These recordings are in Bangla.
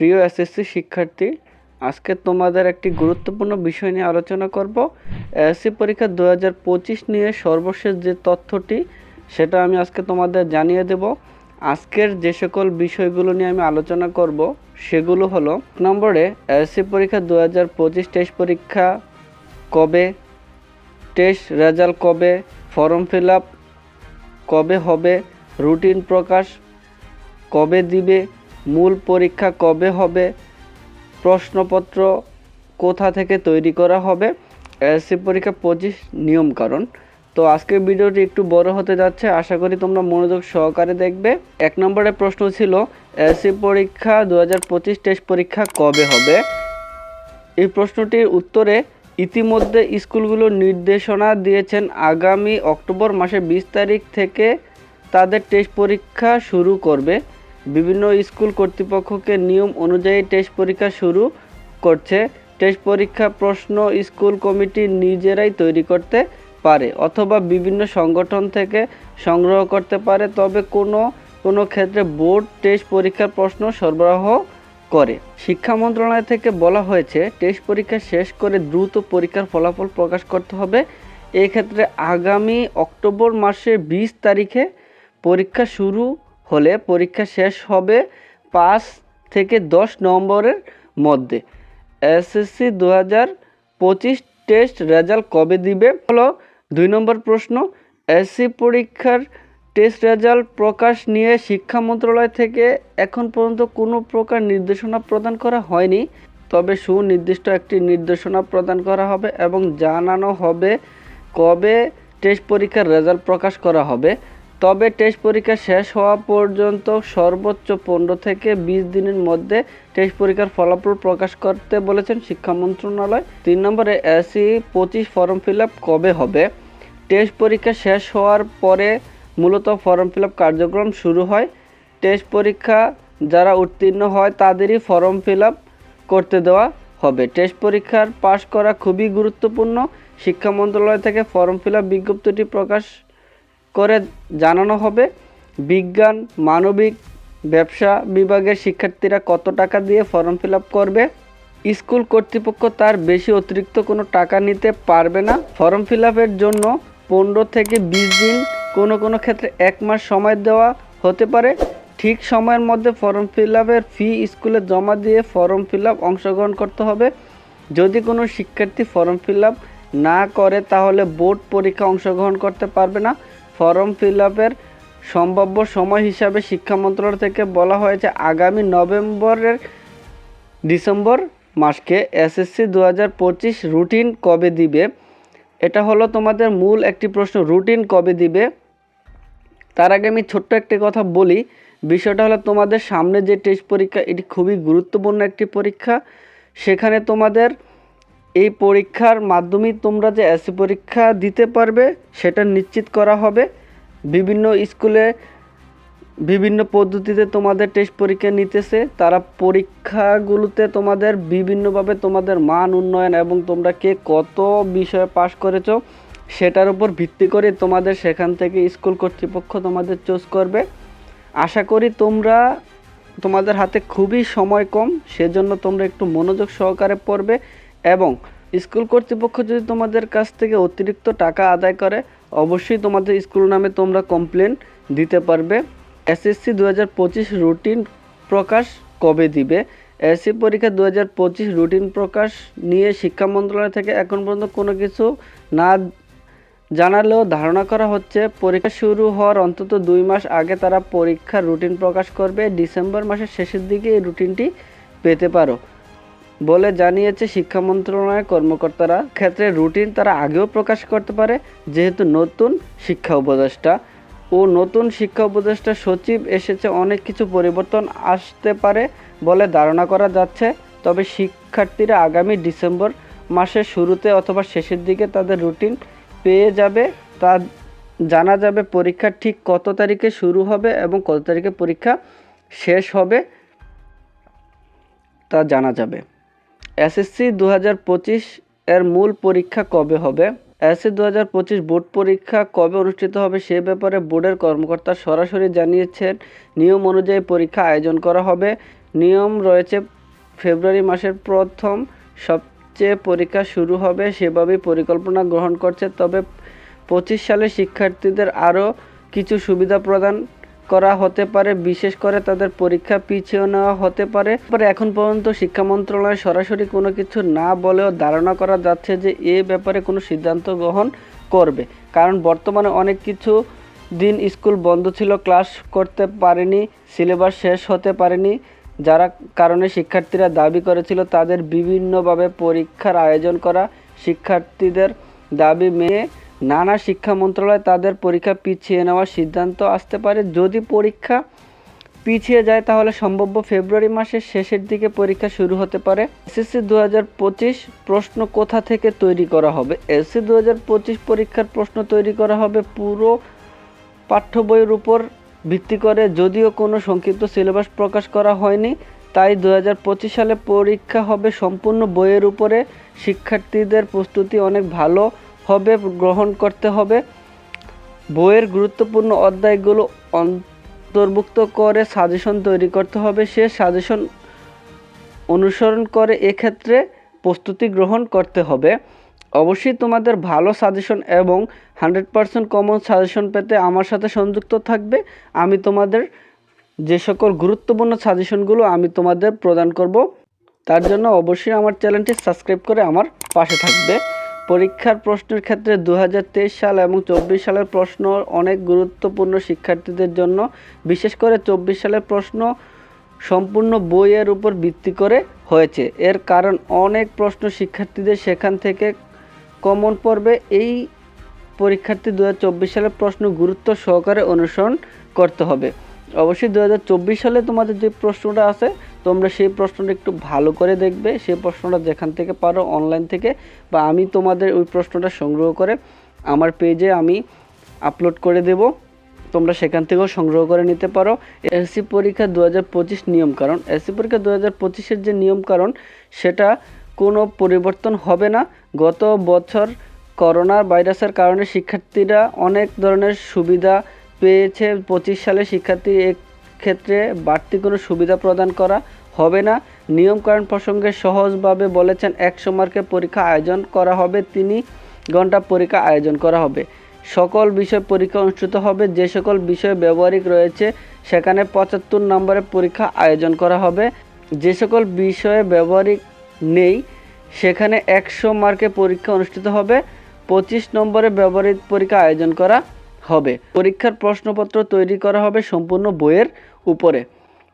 প্রিয় এসএসসি শিক্ষার্থী, আজকে তোমাদের একটি গুরুত্বপূর্ণ বিষয় নিয়ে আলোচনা করব। এসএসসি পরীক্ষা দু হাজার পঁচিশ নিয়ে সর্বশেষ যে তথ্যটি, সেটা আমি আজকে তোমাদের জানিয়ে দেব। আজকের যে সকল বিষয়গুলো নিয়ে আমি আলোচনা করব, সেগুলো হলো নম্বরে এসএসসি পরীক্ষা দু হাজার পঁচিশ টেস্ট পরীক্ষা কবে? টেস্ট রেজাল্ট কবে? ফর্ম ফিল আপ কবে হবে? রুটিন প্রকাশ কবে দিবে? মূল পরীক্ষা কবে হবে? প্রশ্নপত্র কোথা থেকে তৈরি করা হবে? এসএসসি পরীক্ষা পঁচিশ নিয়ম কারণ। তো আজকের ভিডিওটি একটু বড় হতে যাচ্ছে, আশা করি তোমরা মনোযোগ সহকারে দেখবে। এক নম্বরের প্রশ্ন ছিল এসএসসি পরীক্ষা দু হাজার পঁচিশ টেস্ট পরীক্ষা কবে হবে? এই প্রশ্নটির উত্তরে ইতিমধ্যে স্কুলগুলো নির্দেশনা দিয়েছেন, আগামী অক্টোবর মাসের বিশ তারিখ থেকে তাদের টেস্ট পরীক্ষা শুরু করবে। বিভিন্ন স্কুল কর্তৃপক্ষকে নিয়ম অনুযায়ী টেস্ট পরীক্ষা শুরু করছে। টেস্ট পরীক্ষা প্রশ্ন স্কুল কমিটি নিজেরাই তৈরি করতে পারে অথবা বিভিন্ন সংগঠন থেকে সংগ্রহ করতে পারে, তবে কোনো কোনো ক্ষেত্রে বোর্ড টেস্ট পরীক্ষার প্রশ্ন সরবরাহ করে। শিক্ষা মন্ত্রণালয় থেকে বলা হয়েছে, টেস্ট পরীক্ষা শেষ করে দ্রুত পরীক্ষার ফলাফল প্রকাশ করতে হবে। এক্ষেত্রে আগামী অক্টোবর মাসের বিশ তারিখে পরীক্ষা শুরু হলে পরীক্ষা শেষ হবে পাঁচ থেকে দশ নভেম্বরের মধ্যে। এসএসসি দু হাজার পঁচিশ টেস্ট রেজাল্ট কবে দিবে? হলো দুই নম্বর প্রশ্ন। এসসি পরীক্ষার টেস্ট রেজাল্ট প্রকাশ নিয়ে শিক্ষা মন্ত্রণালয় থেকে এখন পর্যন্ত কোনো প্রকার নির্দেশনা প্রদান করা হয়নি। তবে সুনির্দিষ্ট একটি নির্দেশনা প্রদান করা হবে এবং জানানো হবে কবে টেস্ট পরীক্ষার রেজাল্ট প্রকাশ করা হবে। তবে টেস্ট পরীক্ষা শেষ হওয়া পর্যন্ত সর্বোচ্চ পনেরো থেকে বিশ দিনের মধ্যে টেস্ট পরীক্ষার ফলাফল প্রকাশ করতে বলেছেন শিক্ষা মন্ত্রণালয়। তিন নম্বরে এসি পঁচিশ ফর্ম ফিল কবে হবে? টেস্ট পরীক্ষা শেষ হওয়ার পরে মূলত ফর্ম ফিল কার্যক্রম শুরু হয়। টেস্ট পরীক্ষা যারা উত্তীর্ণ হয় তাদেরই ফর্ম ফিল করতে দেওয়া হবে। টেস্ট পরীক্ষার পাশ করা খুবই গুরুত্বপূর্ণ। শিক্ষা মন্ত্রণালয় থেকে ফর্ম ফিল বিজ্ঞপ্তিটি প্রকাশ করে জানানো হবে, বিজ্ঞান, মানবিক, ব্যবসা বিভাগের শিক্ষার্থীরা কত টাকা দিয়ে ফর্ম ফিল করবে? স্কুল কর্তৃপক্ষ তার বেশি অতিরিক্ত কোনো টাকা নিতে পারবে না। ফর্ম ফিল জন্য পনেরো থেকে বিশ দিন কোনো কোনো ক্ষেত্রে এক মাস সময় দেওয়া হতে পারে। ঠিক সময়ের মধ্যে ফর্ম ফিল ফি স্কুলে জমা দিয়ে ফর্ম ফিল আপ অংশগ্রহণ করতে হবে। যদি কোনো শিক্ষার্থী ফর্ম ফিল না করে তাহলে বোর্ড পরীক্ষা অংশগ্রহণ করতে পারবে না। ফর্ম ফিল আপের সম্ভাব্য সময় হিসাবে শিক্ষা মন্ত্রণালয় থেকে বলা হয়েছে, আগামী নভেম্বরের ডিসেম্বর মাসকে এসএসসি দু পঁচিশ রুটিন কবে দিবে? এটা হলো তোমাদের মূল একটি প্রশ্ন, রুটিন কবে দিবে? তার আগে আমি ছোট্ট একটি কথা বলি, বিষয়টা হলো তোমাদের সামনে যে টেস্ট পরীক্ষা, এটি খুবই গুরুত্বপূর্ণ একটি পরীক্ষা। সেখানে তোমাদের এই পরীক্ষার মাধ্যমেই তোমরা যে এসি পরীক্ষা দিতে পারবে, সেটা নিশ্চিত করা হবে। বিভিন্ন স্কুলে বিভিন্ন পদ্ধতিতে তোমাদের টেস্ট পরীক্ষা নিতেছে। তারা পরীক্ষাগুলোতে তোমাদের বিভিন্নভাবে তোমাদের মান উন্নয়ন এবং তোমরা কে কত বিষয়ে পাশ করেছ, সেটার উপর ভিত্তি করে তোমাদের সেখান থেকে স্কুল কর্তৃপক্ষ তোমাদের চুজ করবে। আশা করি তোমরা তোমাদের হাতে খুবই সময় কম, সেজন্য তোমরা একটু মনোযোগ সহকারে পড়বে। এবং স্কুল কর্তৃপক্ষ যদি তোমাদের কাছ থেকে অতিরিক্ত টাকা আদায় করে, অবশ্যই তোমাদের স্কুল নামে তোমরা কমপ্লেন দিতে পারবে। এসএসসি দু হাজার পঁচিশ রুটিন প্রকাশ কবে দিবে? এসসি পরীক্ষা দু হাজার পঁচিশ রুটিন প্রকাশ নিয়ে শিক্ষা মন্ত্রণালয় থেকে এখন পর্যন্ত কোনো কিছু না জানালেও ধারণা করা হচ্ছে, পরীক্ষা শুরু হওয়ার অন্তত দুই মাস আগে তারা পরীক্ষার রুটিন প্রকাশ করবে। ডিসেম্বর মাসের শেষের দিকে এই রুটিনটি পেতে পারো। বলে জানিয়েছে শিক্ষা মন্ত্রণালয়ের কর্মকর্তারা। ক্ষেত্রে রুটিন তারা আগেও প্রকাশ করতে পারে, যেহেতু নতুন শিক্ষা উপদেষ্টা। ও নতুন শিক্ষা উপদেষ্টা সচিব এসেছে, অনেক কিছু পরিবর্তন আসতে পারে বলে ধারণা করা যাচ্ছে। তবে শিক্ষার্থীরা আগামী ডিসেম্বর মাসের শুরুতে অথবা শেষের দিকে তাদের রুটিন পেয়ে যাবে। তা জানা যাবে পরীক্ষা ঠিক কত তারিখে শুরু হবে এবং কত তারিখে পরীক্ষা শেষ হবে, তা জানা যাবে। এসএসসি দু হাজার পঁচিশ এর মূল পরীক্ষা কবে হবে? এসএসসি দু হাজার পঁচিশ বোর্ড পরীক্ষা কবে অনুষ্ঠিত হবে সে ব্যাপারে বোর্ডের কর্মকর্তা সরাসরি জানিয়েছেন। নিয়ম অনুযায়ী পরীক্ষা আয়োজন করা হবে। নিয়ম রয়েছে, ফেব্রুয়ারি মাসের প্রথম সবচেয়ে পরীক্ষা শুরু হবে সেভাবেই পরিকল্পনা গ্রহণ করছে। তবে পঁচিশ সালে শিক্ষার্থীদের আরও কিছু সুবিধা প্রদান করা হতে পারে, বিশেষ করে তাদের পরীক্ষা পিছিয়ে নেওয়া হতে পারে। পরে এখন পর্যন্ত শিক্ষা মন্ত্রণালয় সরাসরি কোনো কিছু না বলেও ধারণা করা যাচ্ছে যে এ ব্যাপারে কোনো সিদ্ধান্ত গ্রহণ করবে। কারণ বর্তমানে অনেক কিছু দিন স্কুল বন্ধ ছিল, ক্লাস করতে পারেনি, সিলেবাস শেষ হতে পারেনি। যারা কারণে শিক্ষার্থীরা দাবি করেছিল তাদের বিভিন্নভাবে পরীক্ষার আয়োজন করা শিক্ষার্থীদের দাবি মেনে নানা শিক্ষা মন্ত্রণালয় তাদের পরীক্ষা পিছিয়ে নেওয়ার সিদ্ধান্ত আসতে পারে। যদি পরীক্ষা পিছিয়ে যায়, তাহলে সম্ভাব্য ফেব্রুয়ারি মাসের শেষের দিকে পরীক্ষা শুরু হতে পারে। এসএসসি দু হাজার পঁচিশ প্রশ্ন কোথা থেকে তৈরি করা হবে? এসএসসি দু পঁচিশ পরীক্ষার প্রশ্ন তৈরি করা হবে পুরো পাঠ্য বইয়ের উপর ভিত্তি করে। যদিও কোনো সংক্ষিপ্ত সিলেবাস প্রকাশ করা হয়নি, তাই দু হাজার পঁচিশ সালে পরীক্ষা হবে সম্পূর্ণ বইয়ের উপরে। শিক্ষার্থীদের প্রস্তুতি অনেক ভালো হবে, গ্রহণ করতে হবে। বইয়ের গুরুত্বপূর্ণ অধ্যায়গুলো অন্তর্ভুক্ত করে সাজেশন তৈরি করতে হবে। সে সাজেশন অনুসরণ করে এক্ষেত্রে প্রস্তুতি গ্রহণ করতে হবে। অবশ্যই তোমাদের ভালো সাজেশন এবং হান্ড্রেড পারসেন্ট কমন সাজেশন পেতে আমার সাথে সংযুক্ত থাকবে। আমি তোমাদের যে সকল গুরুত্বপূর্ণ সাজেশনগুলো আমি তোমাদের প্রদান করব, তার জন্য অবশ্যই আমার চ্যানেলটি সাবস্ক্রাইব করে আমার পাশে থাকবে। পরীক্ষার প্রশ্নের ক্ষেত্রে দু হাজার তেইশ সাল এবং চব্বিশ সালের প্রশ্ন অনেক গুরুত্বপূর্ণ শিক্ষার্থীদের জন্য, বিশেষ করে চব্বিশ সালের প্রশ্ন সম্পূর্ণ বইয়ের উপর ভিত্তি করে হয়েছে। এর কারণ, অনেক প্রশ্ন শিক্ষার্থীদের সেখান থেকে কমন পড়বে। এই পরীক্ষার্থী দু হাজার চব্বিশ সালের প্রশ্ন গুরুত্ব সহকারে অনুসরণ করতে হবে। অবশ্যই দু হাজার চব্বিশ সালে তোমাদের যে প্রশ্নটা আছে তোমরা সেই প্রশ্নটা একটু ভালো করে দেখবে, সেই প্রশ্নটা যেখান থেকে পারো অনলাইন থেকে, বা আমি তোমাদের ওই প্রশ্নটা সংগ্রহ করে আমার পেজে আমি আপলোড করে দেব। তোমরা সেখান থেকেও সংগ্রহ করে নিতে পারো। এসসি পরীক্ষা দু হাজার পঁচিশ নিয়ম কারণ। এসসি পরীক্ষা দু হাজার পঁচিশের যে নিয়ম কারণ, সেটা কোনো পরিবর্তন হবে না। গত বছর করোনা ভাইরাসের কারণে শিক্ষার্থীরা অনেক ধরনের সুবিধা পেয়েছে। পঁচিশ সালে শিক্ষার্থী ক্ষেত্রে বাড়তি কোনো সুবিধা প্রদান করা হবে না। নিয়মকানুন প্রসঙ্গে সহজভাবে বলেছেন একশো মার্কের পরীক্ষা আয়োজন করা হবে, তিনি ঘণ্টা পরীক্ষা আয়োজন করা হবে। সকল বিষয় পরীক্ষা অনুষ্ঠিত হবে, যে সকল বিষয় ব্যবহারিক রয়েছে, সেখানে পঁচাত্তর নম্বরের পরীক্ষা আয়োজন করা হবে। যে সকল বিষয়ে ব্যবহারিক নেই, সেখানে একশো মার্কে পরীক্ষা অনুষ্ঠিত হবে, পঁচিশ নম্বরে ব্যবহৃত পরীক্ষা আয়োজন করা হবে। পরীক্ষার প্রশ্নপত্র তৈরি করা হবে, সম্পূর্ণ বইয়ের উপরে।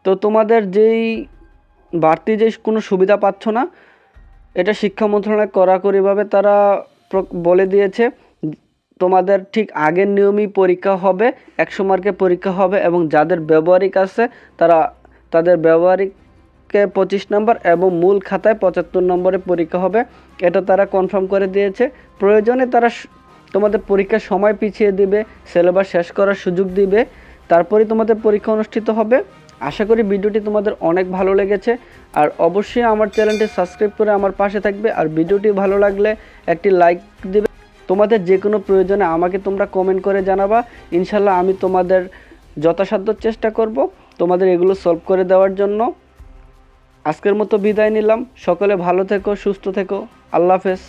তো তোমাদের যেই বাড়তি যে কোনো সুবিধা পাচ্ছ না, এটা শিক্ষা মন্ত্রণালয় কড়াকড়িভাবে তারা বলে দিয়েছে। তোমাদের ঠিক আগের নিয়মই পরীক্ষা হবে, একশো মার্কের পরীক্ষা হবে এবং যাদের ব্যবহারিক আছে তারা, তাদের ব্যবহারিককে পঁচিশ নম্বর এবং মূল খাতায় পঁচাত্তর নম্বরে পরীক্ষা হবে। এটা তারা কনফার্ম করে দিয়েছে। প্রয়োজনে তারা তোমাদের পরীক্ষার সময় পিছিয়ে দিবে সিলেবাস শেষ করার সুযোগ দিবে। তারপরেই তোমাদের পরীক্ষা অনুষ্ঠিত হবে। আশা করি ভিডিওটি তোমাদের অনেক ভালো লেগেছে। আর অবশ্যই আমার চ্যানেলটি সাবস্ক্রাইব করে আমার পাশে থাকবে। আর ভিডিওটি ভালো লাগলে একটি লাইক দিবে। তোমাদের যে কোনো প্রয়োজনে আমাকে তোমরা কমেন্ট করে জানাবা। ইনশাল্লাহ আমি তোমাদের যথাসাধ্য চেষ্টা করব তোমাদের এগুলো সলভ করে দেওয়ার জন্য। আজকের মতো বিদায় নিলাম। সকলে ভালো থেকো, সুস্থ থেকো। আল্লাহ হাফেজ।